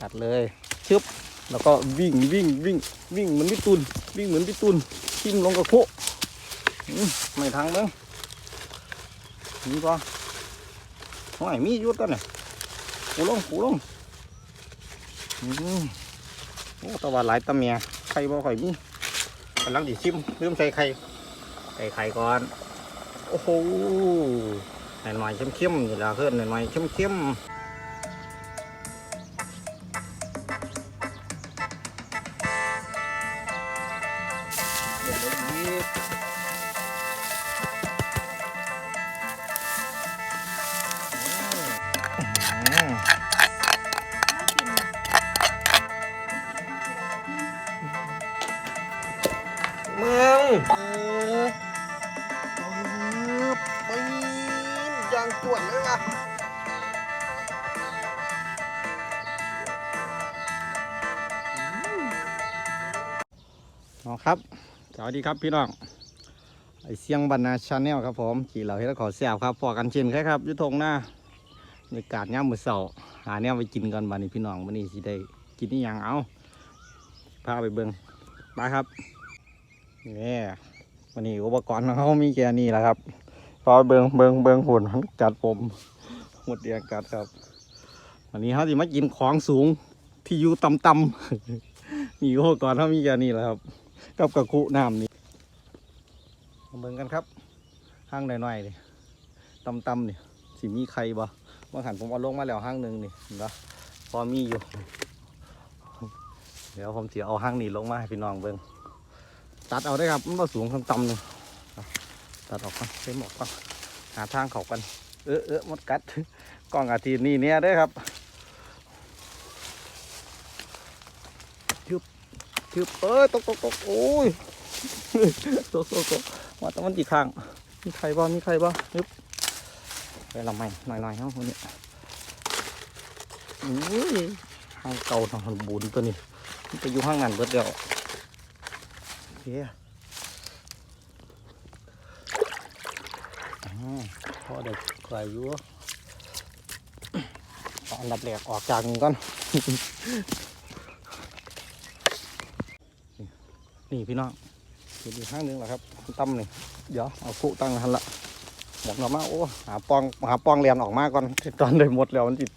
ตัดเลยชึบแล้วก็วิ่งวิ่งวิ่งวิ่งเหมือนพี่ตุนวิ่งเหมือนพี่ตุนทิ่มลงกับโคไม่ทางเด้งนี่ก็ห้อยมียุดกันเนี่ยปูลงปูลงอืมโอ้ตะวันหลายตะเมียไข่บ่ค่อยมีกำลังดิชิมเริ่มใส่ไข่ใส่ไข่ก่อน โอ้โหหน่อยๆเข้มๆนี่แหละเพื่อนหน่อยๆเข้มๆ มึงเออไปยางจวดเลยวะน้องครับ สวัสดีครับพี่น้อง ไอเสียงบรรณาชาแนลครับผมขี่เราให้เราขอเสียบครับพอกันช่นเคยครับยุทงหน้าในกาดย่ามมือเสาหาแนวไปกินกันบันนี้พี่น้องวันนี้สิได้กินนี่ยังเอาพาไปเบิงไปครับ นี่วันนี้อุปกรณ์ของเขามีแค่นี้แหละครับพอเบิงเบิงเบิงหุ่นจัดผมหมดเดียงกัดครับ วันนี้เขาจะมากินของสูงที่อยู่ต่ำๆมีอุปกรณ์เขามีแค่นี้แหละครับ กับกระคุน้ำนี่มาเบิงกันครับห้างหน่อยๆนี่ต่ำๆนี่สิมีใครบ่บางหันผมเอาลงมาแล้วห้างหนึ่งนี่เนะพอมีอยู่ เดี๋ยวผมจะเอาห้างนี้ลงมาให้พี่น้องเบิ่ง ตัดเอาได้ครับมันบ่สูงต่ำๆนี่เอาตัดออกก่อนเส้นออกก่อนหาทางเขากัน เออเออมดกัดกล้องอาทีนี่เนี่ยด้ครับคือเอ้ยตกตกตกโอ้ยตกตกตกว่าต่มันจีข้างมีใครบ้างมีใครบ้างยึบไปละไม่หน่อยหน่อยๆเนาะคนนี้อุ้ยห้างเก่าทางบุญตัวนี้มันไปอยู่ห้างนั้นเบิดเดียว อเคอ่าพอเด็กใครอยู่เอาอันดับแรกออกจากนี้ก่อน นี่พี่น้องเห็นอีกข้างนึงแหละครับตั้มนี่เดี๋ยวเอาคุตั้งทันละหมดแล้วมาโอ้หาปองหาปองเรียนออกมาก่อนตอนได้หมดแล้วมันจิต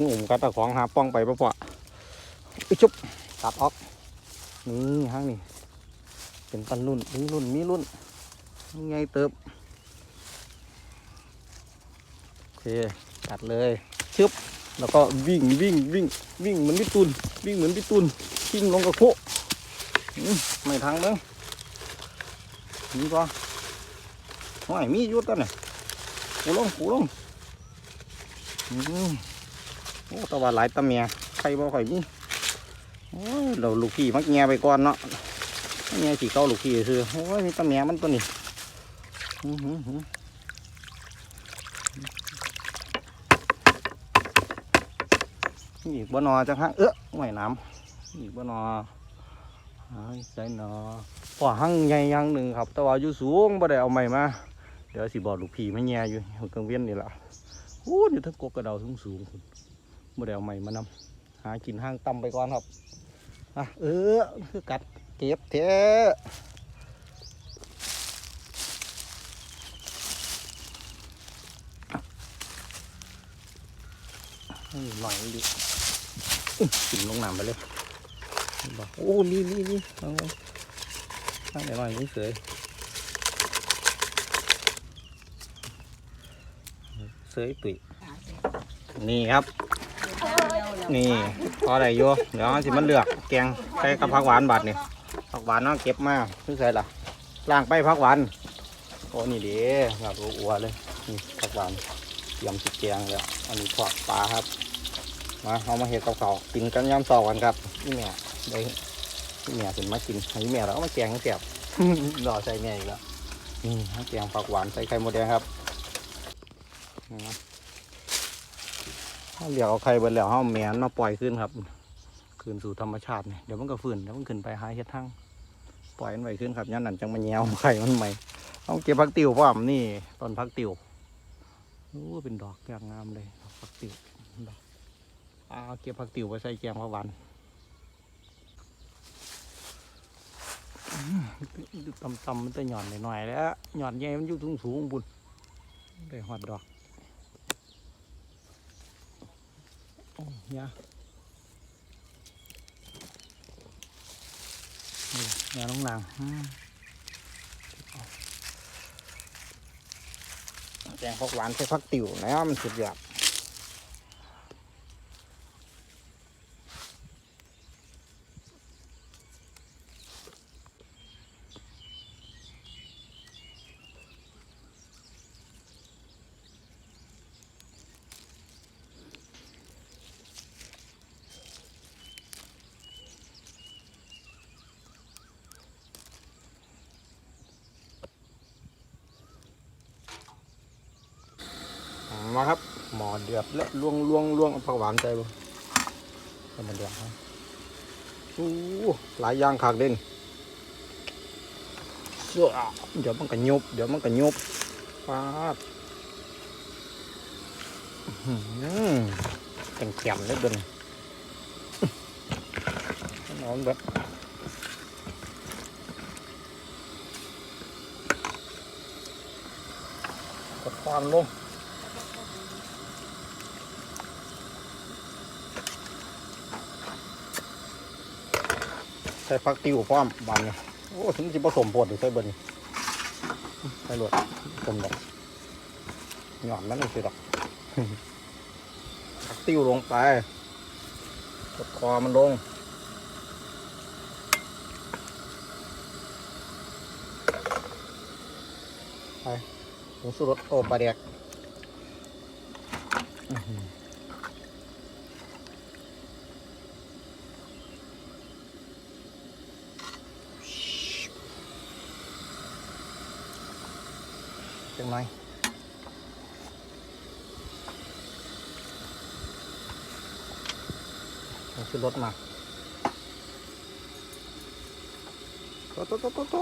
งุ่มกัดตะของหาปองไปปะปะอีชุบตัดออกนี่ห้างนี่ เป็นปันรุ่นมีรุ่นมีรุ่นยังไงเติบโอเคตัดเลยชึบแล้วก็วิ่งวิ่งวิ่งวิ่งเหมือนพี่ตุนวิ่งเหมือนพี่ตุนทิ่มลงกระโคไม่ทางเด้งนี่ก็ห้อยมียุดกันเนี่ยปูลงปูลงโอ้ตะวันหลายตะเมียใครบ่ค่อยมีโอ้เราลูกพี่มักแงไปก่อนเนาะ แงสีเก้าลูกพี่คือโอ้ยมีตะเมียมันตัวนี้นี่อีกบ่นอจังฮะเอ๊ะไม่น้ำอีกบ่นอหายใจหนอพอหั่งใหญ่ยังหนึ่งครับ แต่ว่าอยู่สูงบ่ได้เอาใหม่มา เดี๋ยวสิบอกลูกพี่มาแย่อยู่อยู่กังเวียนนี่ละโอ้อยู่ทั้งกกกระเดาสูงสูงบ่ได้เอาใหม่มานำหากินห้างต่ำไปก่อนครับอะเออคือกัด เก็บเถอะหน่อยดิอื้อกินลงน้ำไปเลยบอกโอ้ นี่นี่นี่เอาไว้ตั้งแต่หน่อยนี่เสยเสยตุยนี่ครับ นี่พออะไรอยู่เดี๋ยวสิมันเลือกแกงใส่กับผักหวานบาดเนี่ผัก หวานเนาะเก็บมาคือใส่ละล่างไปผักหวานโอ้นี่เดีแบบอัวๆเลยนี่ผักหวานเตรียมสิแกงแล้วอันนี้ทอดปลาครับมาเอามาเห็ดกับเขาวกินกันยำสอกันครับนี่แม่ได้นี่แม่เป็นมากินให้แม่เราเอามาแกงแซ่บรอใส่แม่อีกแล้วนี่แกงผักหวานใส่ไข่มดแดงครับนะถ้าเหลียวเอาไข่เบิดแล้วเอาแมนมาปล่อยขึ้นครับ คืนสู่ธรรมชาติเนี่ยเดี๋ยวมันก็ฟื้นเดี๋ยวมันขึ้นไปหาเฮ็ดทั้ง ปล่อยมันไว้ขึ้นครับยันนั่นจังมันแยวไข่มันใหม่เอาเก็บผักติวพร้อมนี่ต้นผักติวโอ้เป็นดอกอย่างงามเลยดอกผักติวดอกอาเก็บผักติวไปใส่แกงผักหวานตำตำๆมันจะหย่อนหน่อยๆแล้วหย่อนใหญ่มันอยู่สูงสูงบุญได้หอดดอกโอ้ยานี่าลงหลังแกงผักหวานใส่ผักติ๋วนะมันสุดยอด มาครับ หมอเดือดแล้วล่วงล่วงล่วงผักหวานใจบ่ให้มันเดือดครับอู้หลายอย่างขากเด่นเดือเดี๋ยวมันก็ยุบเดี๋ยวมันก็ยุบปาดอื้อหือแข็งแข็งเลยเดินนอนแบบกดความลง ใส่ผักติวพร้อมบานเนี่ยโอ้ถึงจะผสมปวดอยู่ใส่เบิ้ลใส่หลวดผสมดอกหย่อนมันไม่ใช่ดอกผักติวลงไปกดคอมันลงไปผงสุรสโอปลาแดกอื้อหือ จังหน่อยขึ้นรถมาโตโตโตโตโต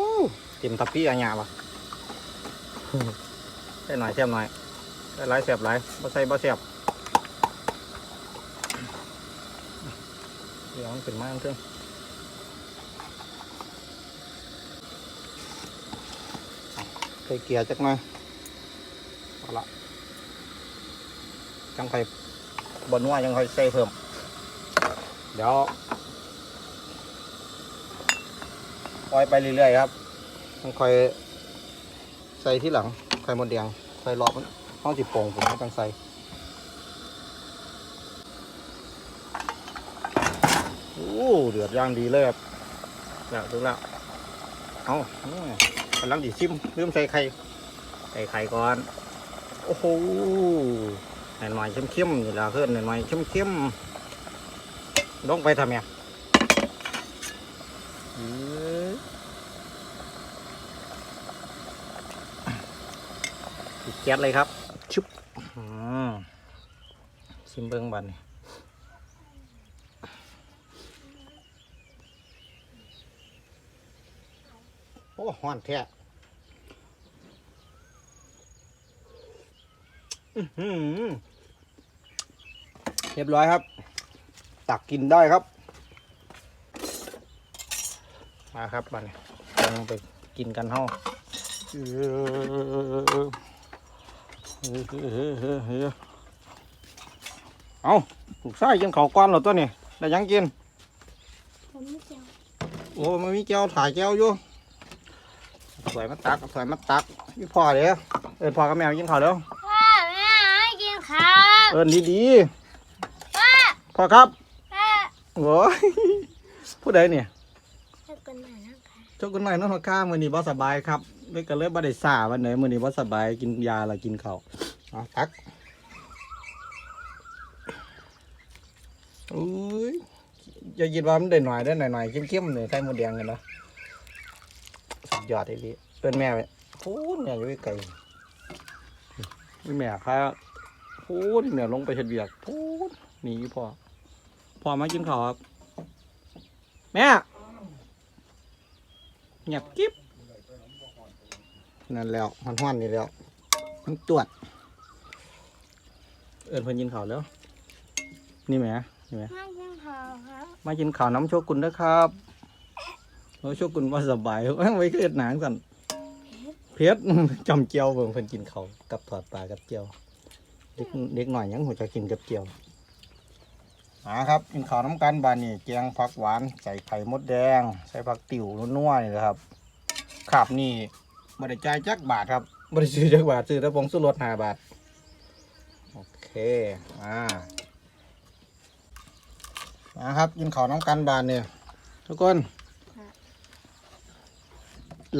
เต็มทับพี่อะไรเงี้ยวะใส่หน่อยเสียบหน่อยใส่หลายเสียบหลายบ่ใส่บ่เสียบเดี๋ยวมันขึ้นมาอันเพิ่งใส่เกียร์จักหน่อย เอาละจังไคบนนัวยังค่อยใส่เพิ่ม เดี๋ยวปล่อยไปเรื่อยๆครับต้องค่อยใส่ที่หลังไข่มดแดงใส่รอบมันห้องสิโป่งผมไม่ต้องใส่โอ้เดือดย่างดีเลยครับแล้วดูแล้วเอากำลังดีซิมลืมใส่ไข่ใส่ไข่ก่อน โอ้โหหน่อยๆเข้มๆนี่แหละเพื่อนหน่อยๆเข้มๆลงไปทำไงเอ้ยปิดแก๊สเลยครับ ชุบอืมซิมเบิ้งบันนี่โอ้ฮ้อนแท้อื้อหือ เรียบร้อยครับ ตักกินได้ครับ มาครับบันนี้ลงไปกินกันเฮ้าเออเอาถูกไส้กินเขาวก้อนเหรอตัวนี้ได้หยังกินผมไม่เจียวโอ้มันมีแก้วถ่ายแก้วอยู่สวยมาตักสวยมาตักพี่พ่อเดี๋ยวเอินพ่อกับแม่กินข้าวเดี๋ยวพ่อแม่ ให้กินข้าวเอินดีพ่อๆพ่อครับพ่อโอ้ยผู้ใดเนี่ยให้กันหน่อยนะคะเจ้าคุณนายน้องทอก้ามือนี้บ่สบายครับเลยก็เลยบ่ได้ซ่าวันไหนมือนี้บ่สบายกินยาละกินข้าวเอาตักอุ้ยอย่าคิดว่ามันได้หน่อยได้หน่อยๆเข้มๆเนี่ยใส่หมูแดงกันเนาะสุดยอดเลยพี่เพื่อนแม่ไปพูดเนี่ยอยู่ไกลนี่แม่ค่ะ พูดเนี่ยลงไปเห็ดเบียกพูดหนีพ่อพ่อมากินข้าวครับ แม่เงียบกิ๊บนั่นแล้วมันห้อนนี่แล้วมันตรวจ เอินเพิ่นยินข้าวแล้ว นี่แหมห็นไหมไม่กินข้าวครับมากินข้าวน้ำโชกุนเด้อครับโอ้โชกุนว่าสบายไว้เครียดหนังสั่นเพชรจำเจียวเบิ่งเพิ่นกินเขาวกับถอดปลากับเจียว เด็กเด็กหน่อยยังหัวจะกินกับเจียวมาครับกินข้าวน้ำกันบานนี่แกงผักหวานใส่ไข่มดแดง ใส่ผักติ๋วนัวๆนี่แหละครับขับนี่บริจ่ายจักบาทครับบริซื้อจักบาทซื้อแต่ผงสุรสห้าบาทโอเคอ่ามาครับกินข้าวน้ำกันบานเนี่ยทุกคน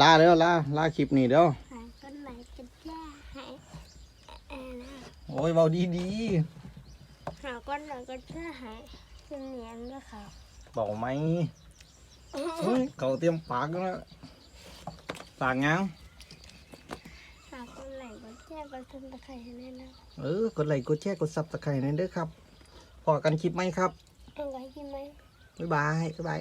ลาเด้อลาลาคลิปนี้เด้อหาคนไหนจะแย่ให้เออนะ โอ้ยเบาดีดีหาคนไหนก็แย่ให้เป็นเนียนด้วยครับๆเบาไหมเฮ้ยเขาเตรียมปากแล้วปากยังหาคนไหนก็แย่ไปขึ้นตะไคร้ให้แน่นะเออกดไลค์กดแชร์กดซับสไครต์นั่นเด้อครับพอกันคลิปไหมครับเอาไว้กินไหมบ๊ายบายบ๊ายบาย